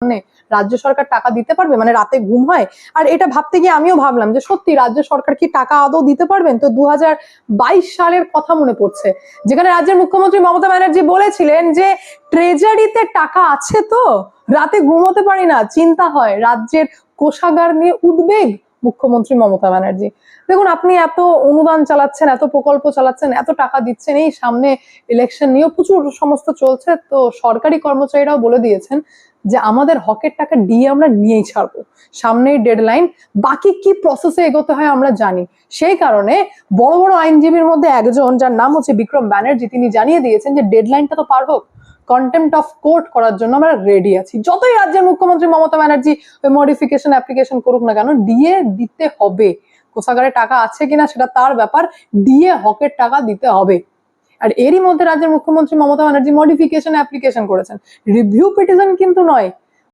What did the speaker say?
সামনে রাজ্য সরকার টাকা দিতে পারবে? মানে রাতে ঘুম হয়? আর এটা ভাবতে গিয়ে আমিও ভাবলাম যে সত্যি রাজ্য সরকার কি টাকা আদৌ দিতে পারবেন? তো দু হাজার বাইশ সালের কথা মনে পড়ছে, যেখানে রাজ্যের মুখ্যমন্ত্রী মমতা ব্যানার্জি বলেছিলেন যে ট্রেজারিতে টাকা আছে তো, রাতে ঘুমোতে পারি না, চিন্তা হয় রাজ্যের কোষাগার নিয়ে উদ্বেগ। মুখ্যমন্ত্রী মমতা ব্যানার্জি। দেখুন, আপনি এত অনুদান চালাচ্ছেন, এত প্রকল্প চালাচ্ছেন, এত টাকা দিচ্ছেন, এই সামনে ইলেকশন নিয়েও প্রচুর সমস্ত চলছে। তো সরকারি কর্মচারীরাও বলে দিয়েছেন যে, আমাদের হকের টাকা দিয়ে আমরা নিয়েই ছাড়বো। সামনেই ডেডলাইন বাকি কি প্রসেসে এগোতে হয় আমরা জানি। সেই কারণে বড় বড় আইনজীবীর মধ্যে একজন, যার নাম হচ্ছে বিক্রম ব্যানার্জি, তিনি জানিয়ে দিয়েছেন যে ডেডলাইনটা তো পার হোক। কন্টেম্পট অফ কোর্ট করার জন্য আমরা রেডি আছি। যতই রাজ্যের মুখ্যমন্ত্রী মমতা ব্যানার্জি মডিফিকেশন অ্যাপ্লিকেশন করুক না কেন ডিএ দিতে হবে। কোষাগারে টাকা আছে কিনা সেটা তার ব্যাপার। ডিএ হকের টাকা দিতে হবে। আর এরই মধ্যে রাজ্যের মুখ্যমন্ত্রী মমতা ব্যানার্জি মডিফিকেশন অ্যাপ্লিকেশন করেছেন। রিভিউ পিটিশন কিন্তু নয়।